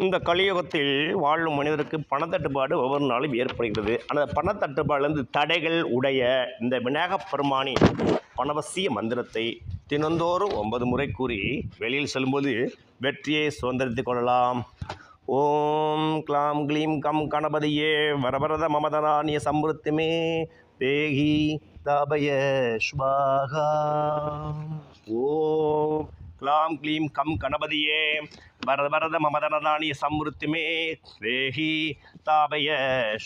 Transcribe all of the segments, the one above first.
இந்த கலியுகத்தில் வாழும் மனிதருக்கு பணத்தட்டுப்பாடு ஒவ்வொரு நாளும் ஏற்படுகிறது. அந்த பணத்தட்டுப்பாடுலேருந்து தடைகள் உடைய இந்த விநாயகப் பெருமானி பணவசிய மந்திரத்தை தினந்தோறும் ஒன்பது முறை கூறி வெளியில் செல்லும்போது வெற்றியை சுதந்திரத்தை கொள்ளலாம். ஓம் கிளாம் க்ளீம் கம் கணபதியே வரவரத மமதனானிய சம்பருத்திமே தேகி தாபய ஸ்வாகா க்ளாம் க்ளீம் கம் கணபதியே. வரத வரத மமதனதானிய சம்ருத்திமே. தேகி தாபய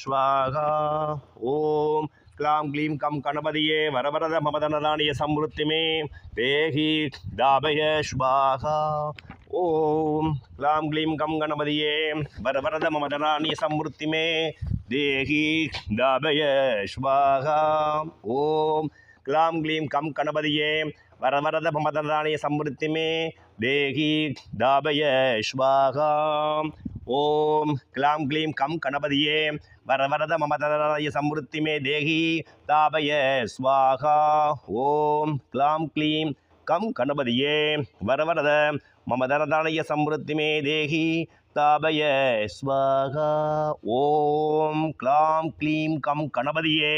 ஸ்வாகா. ஓம் க்ளாம் க்ளீம் கம் கணபதியே. வரவரத மமதனதானிய சம்ருத்திமே. தேஹி தாபய ஸ்வாகா. ஓம் க்ளாம் க்ளீம் கம் கணபதியே. வரவரத மமதனானிய சம்ருத்திமே. தேஹி தாபய ஸ்வாகா. ஓம் கிளாம் க்ளீம் கம் கணபதியே வரவரத மமதனானிய சம்ருத்திமே தேகி தாபய ஸ்வாகாம் ஓம் கிளாம் க்ளீம் கம் கணபதியே வரவரத மமதனாய சம்ருத்திமே தேகி தாபய ஸ்வாகா ஓம் கிளாம் க்ளீம் கம் கணபதியே வரவரத மமதரதானய சம்ருத்திமே தேகி தாபய ஸ்வாகா ஓம் கிளாம் க்ளீம் கம் கணபதியே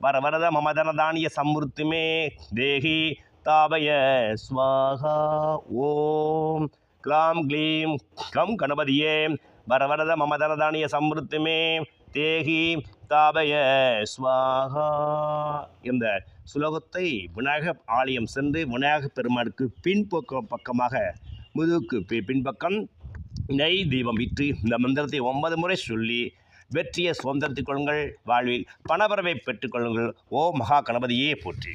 வரவரத மமதனதானிய சம்ருத்திமே. தேகி தாபய ஸ்வாகா ஓம். கிளாம் க்ளீம். கம் கணபதியே. வரவரத மமதனதானிய சம்ருத்திமே. தேகி தாபய ஸ்வாகா இந்த சுலோகத்தை விநாயகர் ஆலயம் சென்று விநாயகப் பெருமானுக்கு பின்பக்க பக்கமாக முதுகுக்கு பின்பக்கம் நெய் தீபம் விற்று இந்த மந்திரத்தை ஒன்பது முறை சொல்லி வெற்றியை சுதந்திரத்துக் கொள்ளுங்கள் வாழ்வில் பணபரவை பெற்றுக்கொள்ளுங்கள் ஓ மகா கணபதியே போற்றி.